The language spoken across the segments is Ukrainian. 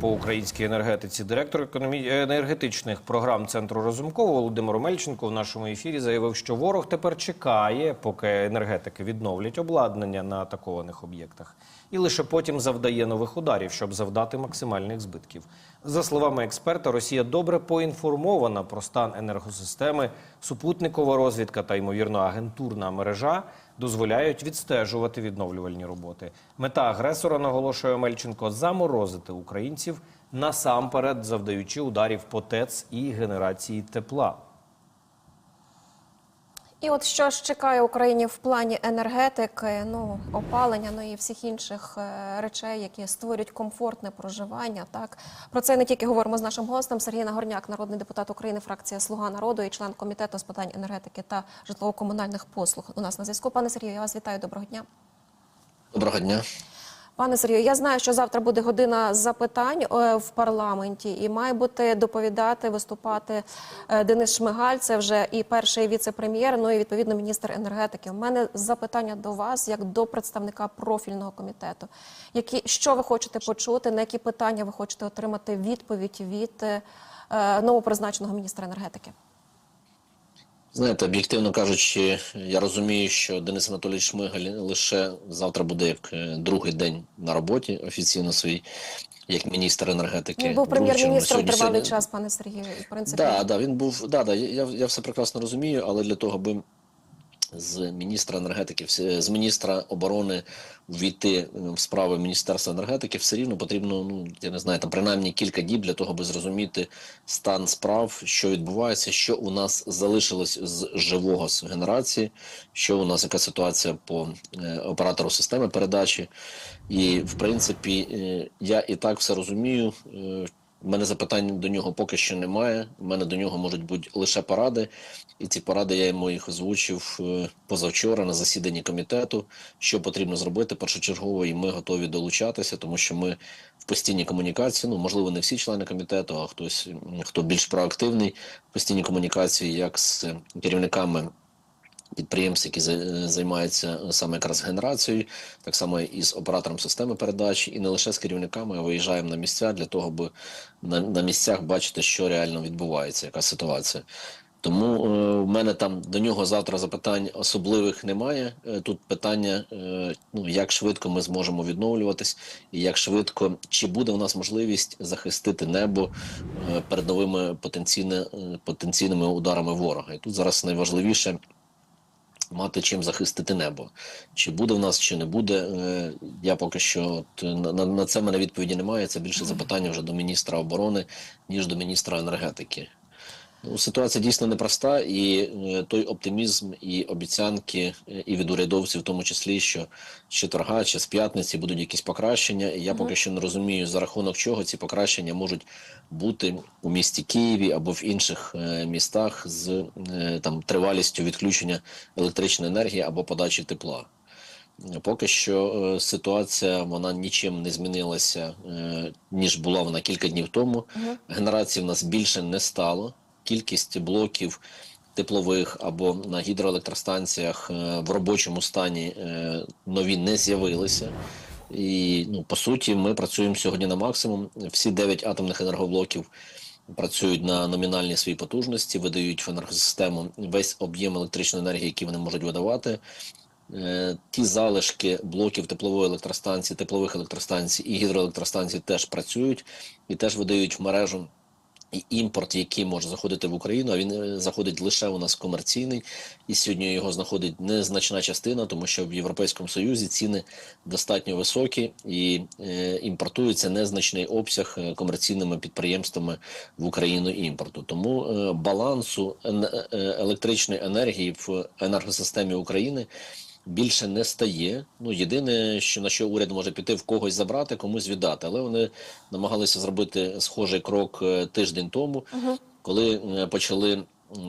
По українській енергетиці. Директор енергетичних програм центру Розумкова Володимир Мельченко в нашому ефірі заявив, що ворог тепер чекає, поки енергетики відновлять обладнання на атакованих об'єктах, і лише потім завдає нових ударів, щоб завдати максимальних збитків. За словами експерта, Росія добре поінформована про стан енергосистеми, супутникова розвідка та ймовірно агентурна мережа дозволяють відстежувати відновлювальні роботи. Мета агресора, наголошує Мельченко, заморозити українців насамперед, завдаючи ударів по ТЕЦ і генерації тепла. І от що ж чекає Україні в плані енергетики, ну опалення, ну і всіх інших е, речей, які створюють комфортне проживання. Так про це не тільки говоримо з нашим гостем Сергій Нагорняк, народний депутат України, фракція Слуга народу і член комітету з питань енергетики та житлово-комунальних послуг. У нас на зв'язку. Пане Сергію, я вас вітаю. Доброго дня. Доброго дня. Пане Сергію, я знаю, що завтра буде година запитань е, в парламенті, і має бути доповідати, виступати е, Денис Шмигаль. Це вже і перший віце-прем'єр, ну і відповідно міністр енергетики. У мене запитання до вас, як до представника профільного комітету. Які що ви хочете почути? На які питання ви хочете отримати відповідь від е, новопризначеного міністра енергетики? Знаєте, об'єктивно кажучи, я розумію, що Денис Анатолійович Шмигаль лише завтра буде як е, другий день на роботі офіційно свій, як міністр енергетики. Він був прем'єр-міністром тривалий сьогодні- час, пане Сергію. В принципі, Да, да, він був. Да, да, я, я все прекрасно розумію, але для того, аби з міністра енергетики, з міністра оборони ввійти е, в справи Міністерства енергетики, все рівно потрібно, ну я не знаю, там принаймні кілька діб для того, аби зрозуміти стан справ, що відбувається, що у нас залишилось з живого з генерації, що у нас яка ситуація по е, оператору системи передачі. І в принципі, е, я і так все розумію. У мене запитань до нього поки що немає. У мене до нього можуть бути лише поради, і ці поради я йому їх озвучив е, позавчора на засіданні комітету. Що потрібно зробити першочергово, і ми готові долучатися, тому що ми в постійній комунікації. Ну можливо, не всі члени комітету, а хтось хто більш проактивний в постійній комунікації, як з керівниками підприємств, які за- займаються саме якраз генерацією, так само і з оператором системи передачі, і не лише з керівниками, виїжджаємо на місця для того, аби на, на місцях бачити, що реально відбувається, яка ситуація. Тому е, в мене там до нього завтра запитань особливих немає. Е, тут питання, е, ну як швидко ми зможемо відновлюватись, і як швидко чи буде у нас можливість захистити небо перед новими потенційне, потенційними ударами ворога. І тут зараз найважливіше мати чим захистити небо. Чи буде в нас, чи не буде. е, Я поки що на, на- це мене відповіді немає. Це більше запитання вже до міністра оборони, ніж до міністра енергетики. Ну, ситуація дійсно непроста, і е, той оптимізм і обіцянки, е, і від урядовців, в тому числі, що з четверга чи з п'ятниці будуть якісь покращення. І я поки що не розумію, за рахунок чого ці покращення можуть бути у місті Києві або в інших е, містах з там тривалістю відключення електричної енергії або подачі тепла. Поки що ситуація вона нічим не змінилася, ніж була вона кілька днів тому. Генерації в нас більше не стало. Кількість блоків теплових або на гідроелектростанціях е, в робочому стані е, нові не з'явилися. І ну, по суті, ми працюємо сьогодні на максимум. Всі 9 атомних енергоблоків працюють на номінальній своїй потужності, видають в енергосистему весь об'єм електричної енергії, який вони можуть видавати. Е, Ті залишки блоків теплової електростанції, теплових електростанцій і гідроелектростанцій теж працюють і теж видають в мережу. Імпорт, який може заходити в Україну, а він е, заходить лише у нас комерційний, і сьогодні його знаходить незначна частина, тому що в Європейському Союзі ціни достатньо високі і е, імпортується незначний обсяг е, комерційними підприємствами в Україну імпорту. Тому е, балансу е, електричної енергії в енергосистемі України більше не стає. Ну єдине, що на що уряд може піти, в когось забрати, комусь віддати. Але вони намагалися зробити схожий крок е, тиждень тому, коли е, почали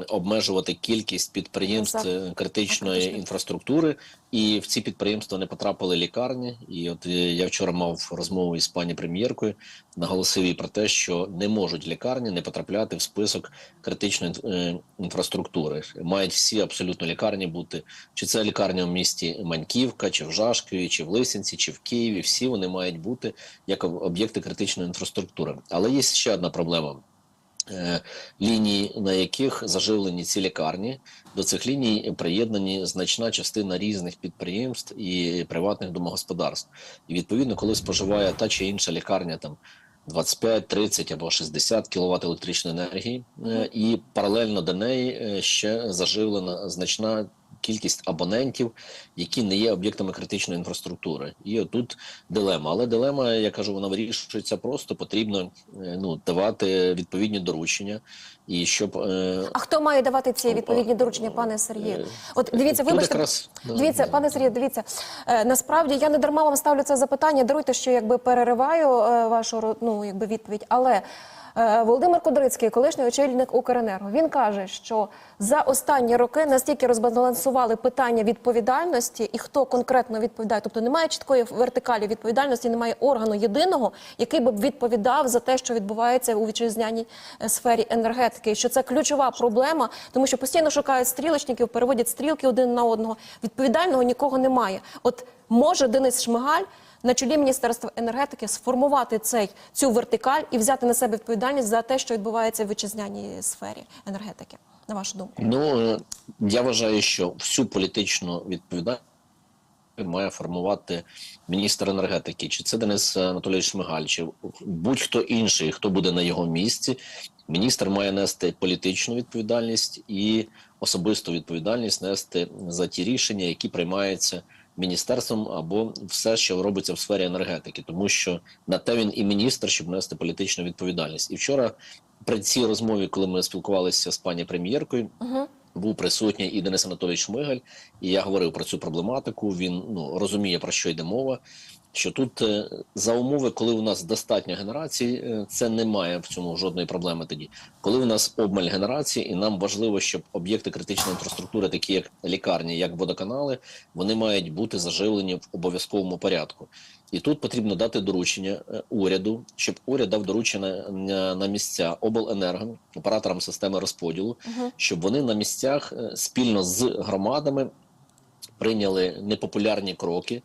обмежувати кількість підприємств е, критичної інфраструктури, і в ці підприємства не потрапили лікарні. І от е, я вчора мав розмову із пані прем'єркою, наголосив їй про те, що не можуть лікарні не потрапляти в список критичної е, інфраструктури. Мають всі абсолютно лікарні бути, чи це лікарня в місті Маньківка, чи в Жашкові, чи в Лисинці, чи в Києві. Всі вони мають бути як об- об'єкти критичної інфраструктури. Але є ще одна проблема. Е, Лінії, на яких заживлені ці лікарні, до цих ліній приєднані значна частина різних підприємств і приватних домогосподарств. І відповідно, коли споживає та чи інша лікарня там 25, 30 або 60 кВт електричної енергії, е, і паралельно до неї е, ще заживлена значна кількість абонентів, які не є об'єктами критичної інфраструктури. І отут дилема. Але дилема, я кажу, вона вирішується просто. Потрібно е, ну давати відповідні доручення, і щоб е, А хто має давати ці відповідні доручення, пане Сергію? Е, От дивіться, тут вибачте, якраз, дивіться, пане Сергію, дивіться. Е, насправді я не дарма вам ставлю це запитання. Даруйте, що якби перериваю е, вашу ну, якби відповідь, але. Е, Володимир Кудрицький, колишній очільник Укренерго, він каже, що за останні роки настільки розбалансували питання відповідальності і хто конкретно відповідає. Тобто немає чіткої вертикалі відповідальності, немає органу єдиного, який би відповідав за те, що відбувається у вітчизняній е, сфері енергетики. Що це ключова проблема, тому що постійно шукають стрілочників, переводять стрілки один на одного. Відповідального нікого немає. От може Денис Шмигаль на чолі Міністерства енергетики сформувати цей цю вертикаль і взяти на себе відповідальність за те, що відбувається в вітчизняній сфері енергетики. На вашу думку, Ну я вважаю, що всю політичну відповідальність має формувати міністр енергетики, чи це Денис Анатолійович Шмигаль, чи будь-хто інший, хто буде на його місці. Міністр має нести політичну відповідальність і особисту відповідальність нести за ті рішення, які приймаються міністерством або все, що робиться в сфері енергетики, тому що на те він і міністр, щоб нести політичну відповідальність. І вчора при цій розмові, коли ми спілкувалися з пані прем'єркою, Угу. був присутній і Денис Анатолійович Шмигаль, і я говорив про цю проблематику. Він ну розуміє про що йде мова. Що тут е, за умови, коли у нас достатньо генерацій, е, це немає в цьому жодної проблеми. Тоді, коли у нас обмаль генерації, і нам важливо, щоб об'єкти критичної інфраструктури, такі як лікарні, як водоканали, вони мають бути заживлені в обов'язковому порядку. І тут потрібно дати доручення е, уряду, щоб уряд дав доручення на, місця обленерго, операторам системи розподілу, Угу. щоб вони на місцях спільно з громадами прийняли непопулярні кроки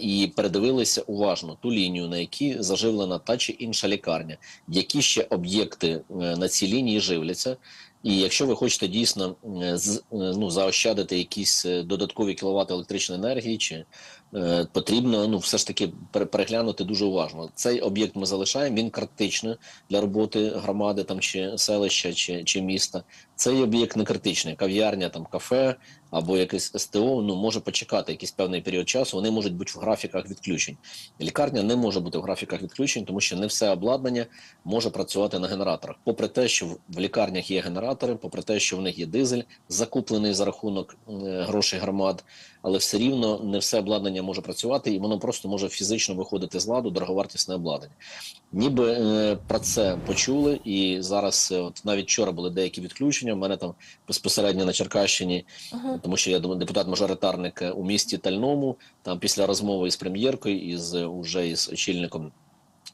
і передивилися уважно ту лінію, на якій заживлена та чи інша лікарня, які ще об'єкти е, на цій лінії живляться. І якщо ви хочете дійсно е, е, ну, заощадити якісь е, додаткові кіловати електричної енергії, чи е, потрібно ну все ж таки переглянути дуже уважно. Цей об'єкт ми залишаємо. Він критичний для роботи громади там чи селища, чи, чи міста. Цей об'єкт не критичний. Кав'ярня, там кафе або якесь СТО. Ну може почекати якийсь певний період часу. Вони можуть бути в графіках відключень. Лікарня не може бути в графіках відключень, тому що не все обладнання може працювати на генераторах. Попри те, що в- лікарнях є генератори, попри те, що в них є дизель, закуплений за рахунок е, грошей громад, але все рівно не все обладнання може працювати, і воно просто може фізично виходити з ладу дороговартісне обладнання. Ніби е, про це почули, і зараз, е, от навіть вчора були деякі відключення. У мене там безпосередньо на Черкащині, Угу. тому що я депутат-мажоритарник е, у місті Тальному. Там після розмови із прем'єркою, із е, уже із очільником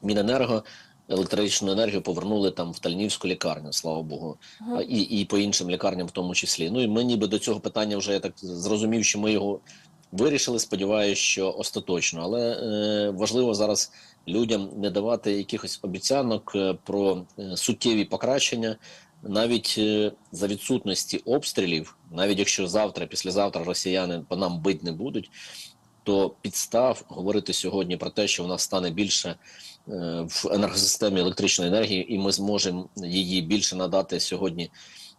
Міненерго. Електричну енергію повернули там в Тальнівську лікарню, слава Богу, а, і, і по іншим лікарням в тому числі. Ну і ми ніби до цього питання вже я так зрозумів, що ми його вирішили. Сподіваюся, що остаточно. Але е, важливо зараз людям не давати якихось обіцянок е, про суттєві покращення, навіть е, за відсутності обстрілів, навіть якщо завтра, післязавтра росіяни по нам бить не будуть. То підстав говорити сьогодні про те, що в нас стане більше е, в енергосистемі електричної енергії, і ми зможемо її більше надати сьогодні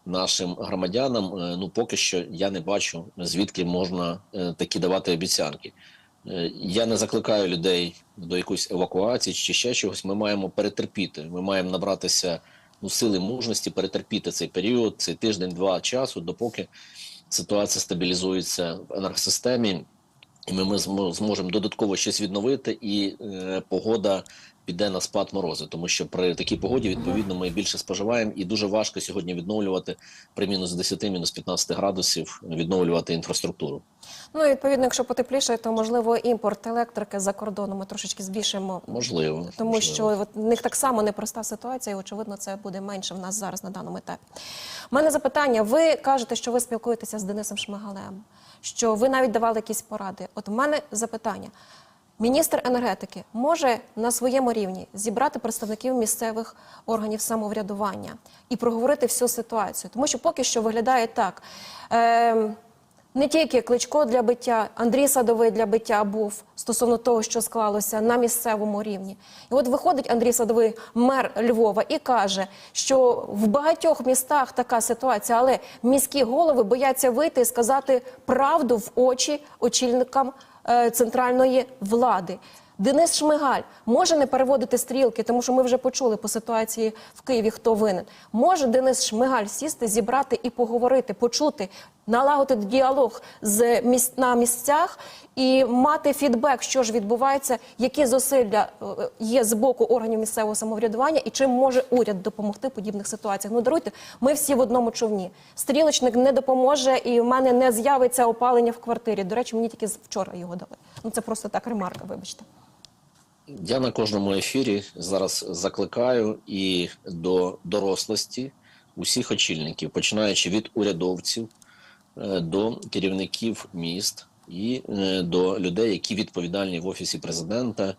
нашим громадянам. е, Ну поки що я не бачу звідки можна такі давати обіцянки. Я не закликаю людей до якоїсь евакуації чи ще чогось. Ми маємо перетерпіти. Ми маємо набратися ну, сили мужності, перетерпіти цей період, цей тиждень-два часу, допоки ситуація стабілізується в енергосистемі, і ми, ми змо- зможемо додатково щось відновити, і е, погода піде на спад морози, тому що при такій погоді відповідно ми більше споживаємо, і дуже важко сьогодні відновлювати при мінус 10, мінус 15 градусів відновлювати інфраструктуру. Ну і відповідно, якщо потепліше, то можливо імпорт електрики за кордону ми трошечки збільшимо. Можливо, Тому можливо. що от, в них так само непроста ситуація, і очевидно, це буде менше в нас зараз на даному етапі. У мене запитання: ви кажете, що ви спілкуєтеся з Денисом Шмигалем, що ви навіть давали якісь поради. От у мене запитання. Міністр енергетики може на своєму рівні зібрати представників місцевих органів самоврядування і проговорити всю ситуацію, тому що поки що виглядає так. Е, не тільки Кличко для биття, Андрій Садовий для биття був стосовно того, що склалося на місцевому рівні. І от виходить Андрій Садовий, мер Львова, і каже, що в багатьох містах така ситуація, але міські голови бояться вийти і сказати правду в очі очільникам центральної влади. Денис Шмигаль може не переводити стрілки, тому що ми вже почули по ситуації в Києві, хто винен. Може Денис Шмигаль сісти, зібрати і поговорити, почути, налагодити діалог з місць на місцях і мати фідбек, що ж відбувається, які зусилля е, є з боку органів місцевого самоврядування, і чим може уряд допомогти в подібних ситуаціях. Ну даруйте, ми всі в одному човні. Стрілочник не допоможе, і в мене не з'явиться опалення в квартирі. До речі, мені тільки вчора його дали. Ну це просто так ремарка. Вибачте. Я на кожному ефірі зараз закликаю і до дорослості усіх очільників, починаючи від урядовців е, до керівників міст і е, до людей, які відповідальні в офісі президента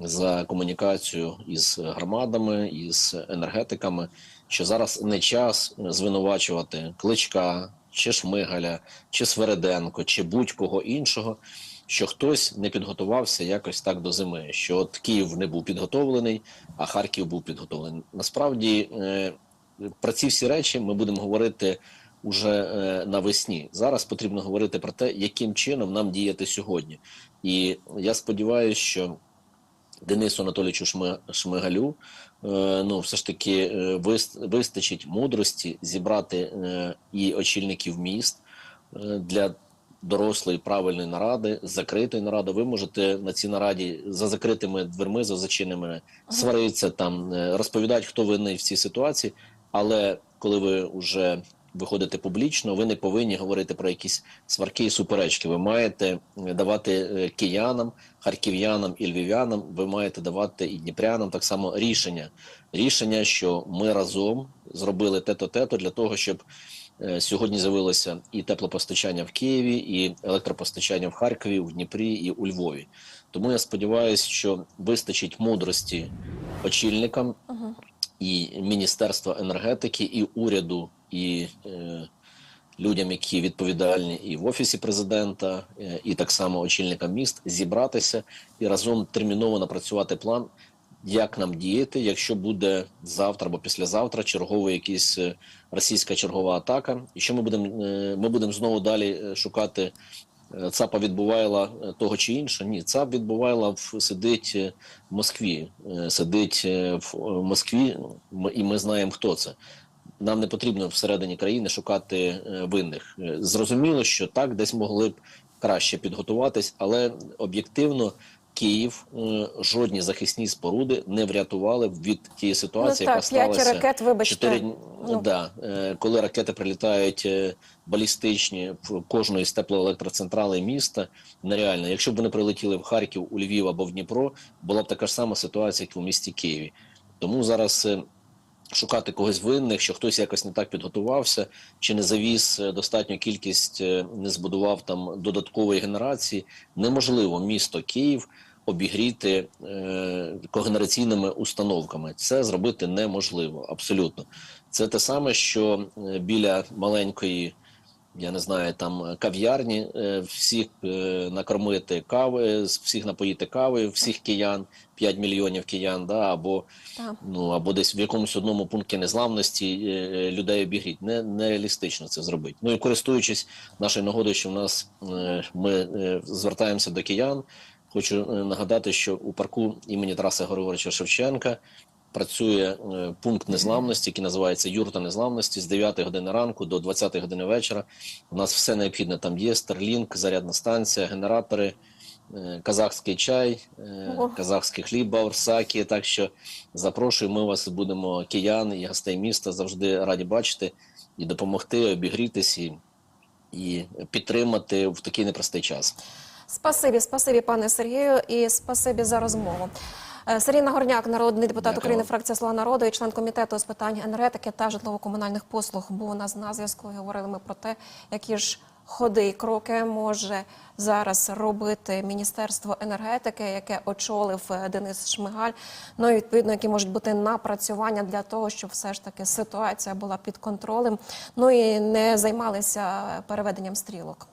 за комунікацію із громадами, із енергетиками, що зараз не час звинувачувати кличка, чи Шмигаля, чи Свереденко, чи будь-кого іншого що хтось не підготувався якось так до зими, що от Київ не був підготовлений, а Харків був підготовлений. Насправді е, про ці всі речі ми будемо говорити уже е, навесні. Зараз потрібно говорити про те, яким чином нам діяти сьогодні. І я сподіваюся, що Денису Анатолійовичу Шми- Шмигалю е, ну, все ж таки е, вистачить мудрості зібрати і очільників міст для дорослої правильної наради, закритої наради. Ви можете на цій нараді за закритими дверми, за зачиненими сваритися там, е, розповідати, хто винний в цій ситуації. Але коли ви вже виходите публічно, ви не повинні говорити про якісь сварки і суперечки. Ви маєте е, давати е, киянам, харків'янам і львів'янам. Ви маєте давати і дніпрянам так само рішення. Рішення, що ми разом зробили те-то, те-то для того, щоб Сьогодні з'явилося і теплопостачання в Києві, і електропостачання в Харкові, в Дніпрі і у Львові. Тому я сподіваюся, що вистачить мудрості очільникам і Міністерства енергетики, і уряду, і е, людям, які відповідальні і в офісі президента, е, і так само очільникам міст зібратися і разом терміново напрацювати план, як нам діяти, якщо буде завтра або післязавтра черговий якийсь е, російська чергова атака, і що ми будемо е, ми будемо знову далі е, шукати ЦАПа відбувайла е, того чи іншого. Ні, ЦАП відбувайла в сидить в Москві, сидить в Москві, і ми знаємо, хто це. Нам не потрібно всередині країни шукати винних. Зрозуміло, що так десь могли б краще підготуватись, але об'єктивно Київ е, жодні захисні споруди не врятували від тієї ситуації, ну яка сталася ракет, вибачте. 4. Ну. Да, е, коли ракети прилітають е, балістичні в кожної з теплоелектроцентрали міста, нереально. Якщо б вони прилетіли в Харків, у Львів або в Дніпро, була б така ж сама ситуація, як у місті Києві. Тому зараз. Шукати когось винних, що хтось якось не так підготувався, чи не завіз е, достатню кількість, е, не збудував там додаткової генерації. Неможливо місто Київ обігріти е, когенераційними установками. Це зробити неможливо абсолютно. Це те саме, що е, біля маленької, я не знаю, там кав'ярні, е, всіх е, накормити кави, всіх напоїти кави, всіх киян, 5 мільйонів киян, да, або Так. ну або десь в якомусь одному пункті незламності е, людей обігріть. Не нереалістично це зробити. Ну і користуючись нашою нагодою, що в нас е, ми е, звертаємося до киян. Хочу е, нагадати, що у парку імені Тараса Григоровича Шевченка працює е, пункт незламності, який називається Юрта незламності з 9 години ранку до 20 години вечора. У нас все необхідне там є: Starlink, зарядна станція, генератори, е, казахський чай, е, казахський хліб баурсакі. Так що запрошую, ми вас будемо киян і гостей міста завжди раді бачити і допомогти, обігрітись і, і підтримати в такий непростий час. Спасибі, спасибі, пане Сергію, і спасибі за розмову. Е, Сергій Нагорняк, народний депутат України, фракція Слуга народу і член комітету з питань енергетики та житлово-комунальних послуг, був у нас на зв'язку. І Говорили ми про те, які ж ходи і кроки може зараз робити Міністерство енергетики, яке очолив е, Денис Шмигаль. Ну і відповідно, які можуть бути напрацювання для того, щоб все ж таки ситуація була під контролем. Ну і не займалися переведенням стрілок.